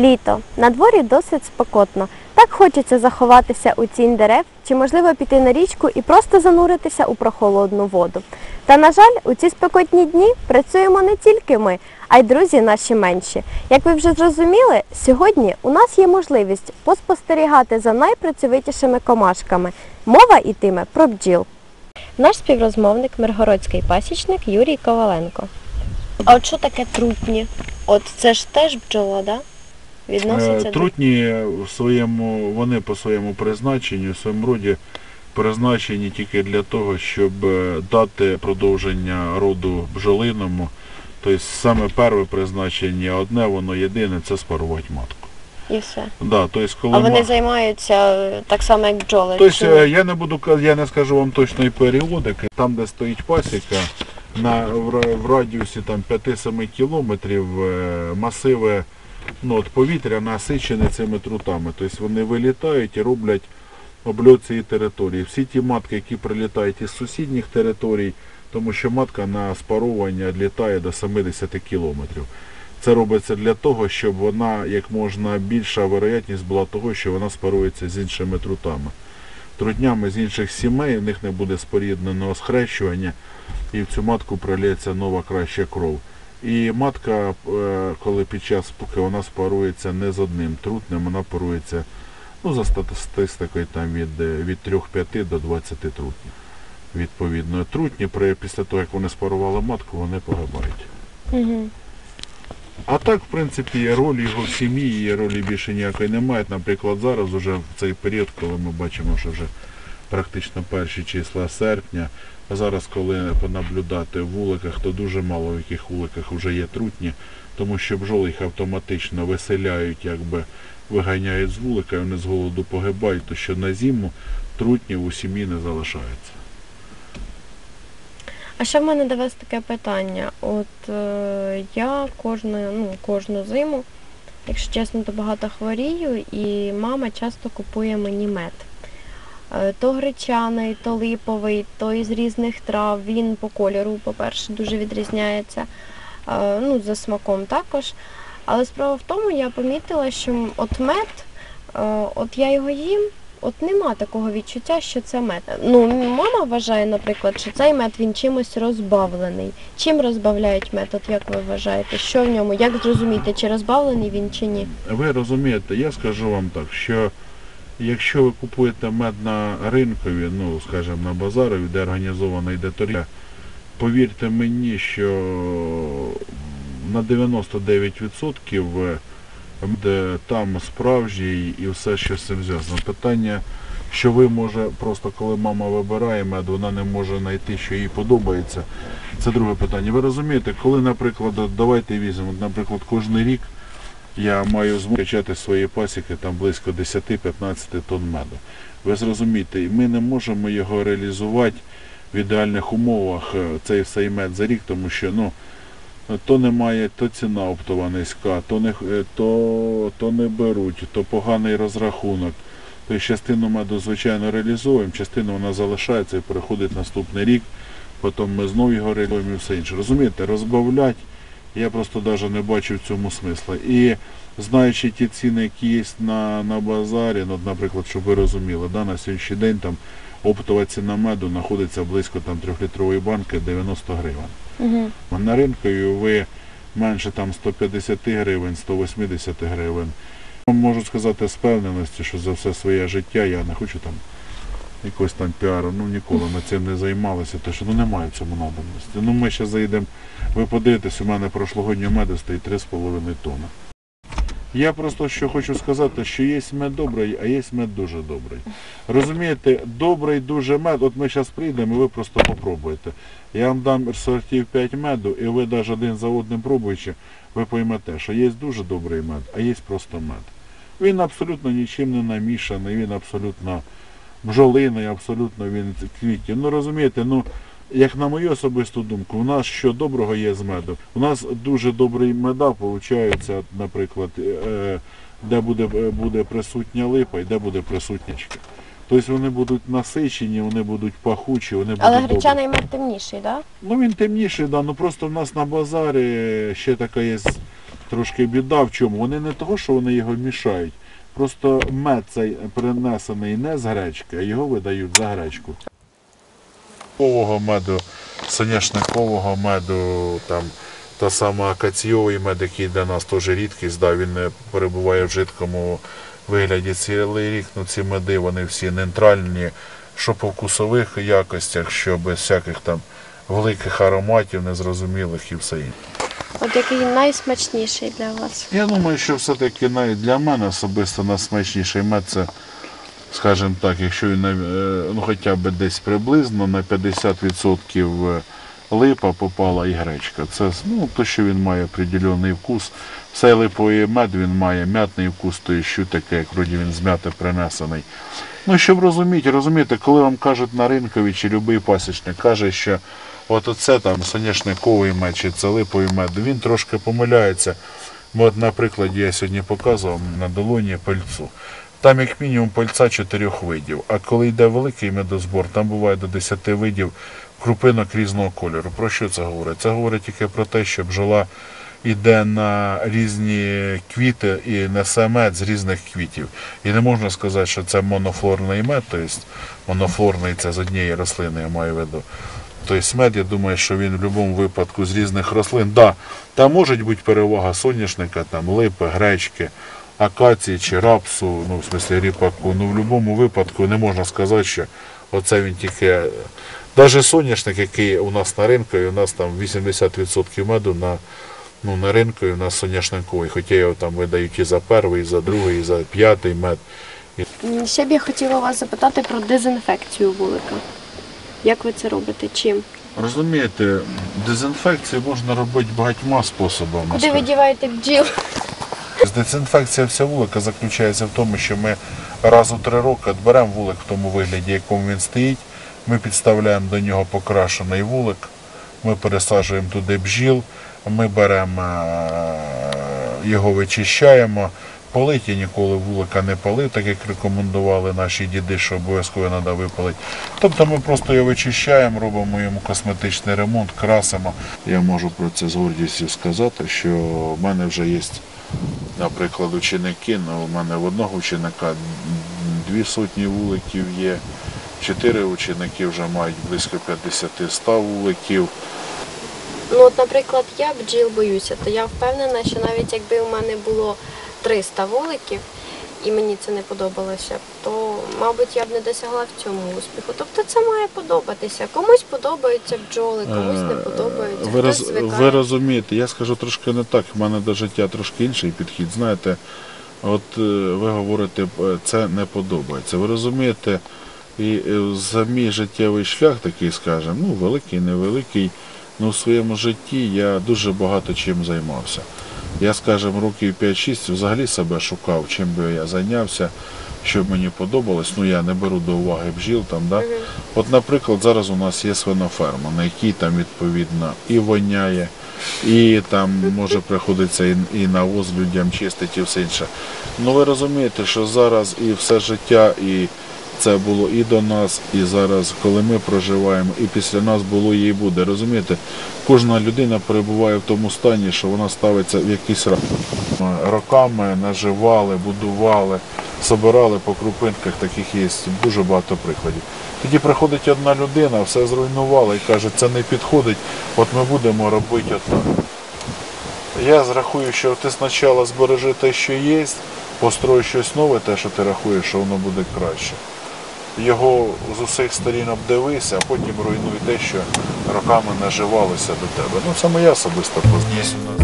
Літо. На дворі досить спекотно. Так хочеться заховатися у тінь дерев, чи можливо піти на річку і просто зануритися у прохолодну воду. Та, на жаль, у ці спекотні дні працюємо не тільки ми, а й друзі наші менші. Як ви вже зрозуміли, сьогодні у нас є можливість поспостерігати за найпрацьовитішими комашками. Мова ітиме про бджіл. Наш співрозмовник миргородський пасічник Юрій Коваленко. А от що таке трутні? От це ж теж бджола, да? Е, Трутні в своєму, вони по своєму призначенню, в своєму роді призначені тільки для того, щоб е, дати продовження роду бджолиному. Тобто саме перше призначення одне, воно єдине, це спарувати матку. І все. Да, тобто, коли А вони ма- займаються е, так само, як бджоли. Тобто чи я не буду я не скажу вам точної періодики. Там, де стоїть пасіка, на в, в радіусі там 5-7 кілометрів масиви ну, от повітря насичені цими трутами. Тобто вони вилітають і роблять обльот цієї території. Всі ті матки, які прилітають із сусідніх територій, тому що матка на спаровування літає до 70 кілометрів. Це робиться для того, щоб вона як можна більша вероятність була того, що вона спарується з іншими трутами. Трутнями з інших сімей в них не буде спорідненого схрещування і в цю матку пролється нова краща кров. І матка, е, коли під час поки вона спарується не з одним трутнем, вона парується ну, за статистикою там, від, е, від 3-5 до 20 трутнів. Відповідно, трутні при, після того, як вони спарували матку, вони погибають. А так, в принципі, ролі його в сім'ї, і ролі більше ніякої немає. Наприклад, зараз уже в цей період, коли ми бачимо, що вже практично перші числа серпня, а зараз, коли понаблюдати в вуликах, то дуже мало в яких вуликах вже є трутні, тому що бджоли їх автоматично виселяють, якби виганяють з вулика, і вони з голоду погибають, то що на зиму трутнів у сім'ї не залишається. А ще в мене до вас таке питання. От е, я кожну, ну, кожну зиму, якщо чесно, то багато хворію, і мама часто купує мені мед. Е, То гречаний, то липовий, то із різних трав. Він по кольору, по-перше, дуже відрізняється. Е, Ну, за смаком також. Але справа в тому, я помітила, що от мед, е, от я його їм, от нема такого відчуття, що це мед. Ну, мама вважає, наприклад, що цей мед він чимось розбавлений. Чим розбавляють мед? От як ви вважаєте? Що в ньому? Як зрозуміти, чи розбавлений він чи ні? Ви розумієте, я скажу вам так, що якщо ви купуєте мед на ринкові, ну, скажімо, на базарові, де організована йде торгівля, повірте мені, що на 99% мед там справжній і все, що з цим зв'язано. Питання, що ви може, просто коли мама вибирає мед, вона не може знайти, що їй подобається. Це друге питання. Ви розумієте, коли, наприклад, давайте візьмемо, наприклад, кожен рік я маю змогу качати свої пасіки там близько 10-15 тонн меду. Ви зрозумієте, ми не можемо його реалізувати в ідеальних умовах, е, цей всей мед за рік, тому що ну, то немає, то ціна оптова низька, то не, е, то, то не беруть, то поганий розрахунок. Тобто частину меду, звичайно, реалізуємо, частину вона залишається і переходить наступний рік, потім ми знову його реалізуємо і все інше. Розумієте, розбавлять я просто навіть не бачу в цьому смисла. І знаючи ті ціни, які є на, на базарі, ну, наприклад, щоб ви розуміли, да, на сьогоднішній день там оптова ціна меду знаходиться близько там 3-літрової банки 90 гривень. Угу. На ринку ви менше там 150 гривень, 180 гривень. Можу сказати з певненості, що за все своє життя я не хочу там якогось там піару, ну ніколи ми цим не займалися, тому що ну немає в цьому надобності. Ну ми ще заїдемо, ви подивитесь, у мене прошлогоднього меду стоїть 3,5 тонни. Я просто що хочу сказати, що є мед добрий, а є мед дуже добрий. Розумієте, добрий дуже мед, от ми зараз прийдемо і ви просто попробуєте. Я вам дам сортів 5 меду, і ви навіть один за одним пробуючи, ви поймете, що є дуже добрий мед, а є просто мед. Він абсолютно нічим не намішаний, він абсолютно бджолиний, абсолютно він квітів. Ну розумієте, ну як на мою особисту думку, у нас що доброго є з меду. У нас дуже добрий меда виходить, наприклад, е, де буде, е, буде присутня липа і де буде присутня чка. Тобто вони будуть насичені, вони будуть пахучі, вони будуть Але гречаний мед темніший, так? Да? Ну він темніший, да, ну просто в нас на базарі ще така є трошки біда в чому. Вони не того, що вони його мішають. Просто мед цей принесений не з гречки, а його видають за гречку. Кового меду, соняшникового меду, там та сама акаційовий мед, який для нас теж рідкість, да, він не перебуває в жидкому вигляді цілий рік. Ну, ці меди вони всі нейтральні, що по вкусових якостях, що без всяких там великих ароматів, незрозумілих і все інше. От який найсмачніший для вас? Я думаю, що все-таки для мене особисто найсмачніший мед це, скажімо так, якщо він на, е, ну, хоча б десь приблизно на 50% липа попала і гречка. Це ну, то, що він має определений вкус. Цей липовий мед він має м'ятний вкус, то є що таке, як вроді він з м'яти принесений. Ну, щоб розуміти, розумієте, коли вам кажуть на ринкові чи будь-який пасічник каже, що от оце там соняшниковий мед чи це липовий мед, він трошки помиляється. От, на прикладі я сьогодні показував на долоні пальцу. Там як мінімум пальця чотирьох видів. А коли йде великий медозбор, там буває до 10 видів крупинок різного кольору. Про що це говорить? Це говорить тільки про те, що бджола йде на різні квіти і несе мед з різних квітів. І не можна сказати, що це монофлорний мед, тобто монофлорний це з однієї рослини, я маю в виду. Тобто мед, я думаю, що він в будь-якому випадку з різних рослин. Да, там може бути перевага соняшника, там липи, гречки, акації чи рапсу, ну в смислі ріпаку. Ну в будь-якому випадку не можна сказати, що оце він тільки. Навіть соняшник, який у нас на ринку, і у нас там 80% меду на, ну, на ринку, і у нас соняшниковий, хоча його там видають і за перший, і за другий, і за п'ятий мед. Ще б я хотіла вас запитати про дезінфекцію вулика. Як ви це робите? Чим? Розумієте, дезінфекцію можна робити багатьма способами. Куди ви діваєте бджіл? Дезінфекція вся вулика заключається в тому, що ми раз у три роки беремо вулик в тому вигляді, якому він стоїть. Ми підставляємо до нього покрашений вулик, ми пересаджуємо туди бджіл, ми беремо е, його вичищаємо. Полить я ніколи вулика не палив, так як рекомендували наші діди, що обов'язково треба випалити. Тобто ми просто його вичищаємо, робимо йому косметичний ремонт, красимо. Я можу про це з гордістю сказати, що в мене вже є наприклад, ученики, ну, у мене в одного ученика дві сотні вуликів є, чотири ученики вже мають близько 50-100 вуликів. Ну, от, наприклад, я бджіл боюся, то я впевнена, що навіть якби у мене було 300 вуликів, і мені це не подобалося, то, мабуть, я б не досягла в цьому успіху. Тобто це має подобатися. Комусь подобаються бджоли, комусь не подобаються. Е, Ви, Хтось роз, звикає. ви розумієте, я скажу трошки не так, в мене до життя трошки інший підхід. Знаєте, от е, ви говорите, е, це не подобається. Ви розумієте, і за мій життєвий шлях такий, скажімо, ну, великий, невеликий, ну в своєму житті я дуже багато чим займався. Я, скажімо, років 5-6 взагалі себе шукав, чим би я зайнявся, що мені подобалось. Ну я не беру до уваги бджіл там, да? От, наприклад, зараз у нас є свиноферма, на якій там відповідно і воняє, і там може приходиться і, і навоз людям чистити і все інше. Ну ви розумієте, що зараз і все життя, і це було і до нас, і зараз, коли ми проживаємо, і після нас було і буде. Розумієте, кожна людина перебуває в тому стані, що вона ставиться в якийсь рак. Роками наживали, будували, собирали по крупинках, таких є дуже багато прикладів. Тоді приходить одна людина, все зруйнувала і каже, це не підходить, от ми будемо робити отак. Я зрахую, що ти спочатку збережи те, що є, построй щось нове, те, що ти рахуєш, що воно буде краще. Його з усіх сторін обдивися, а потім руйнуй те, що роками наживалося до тебе. Ну, це моя особиста позиція.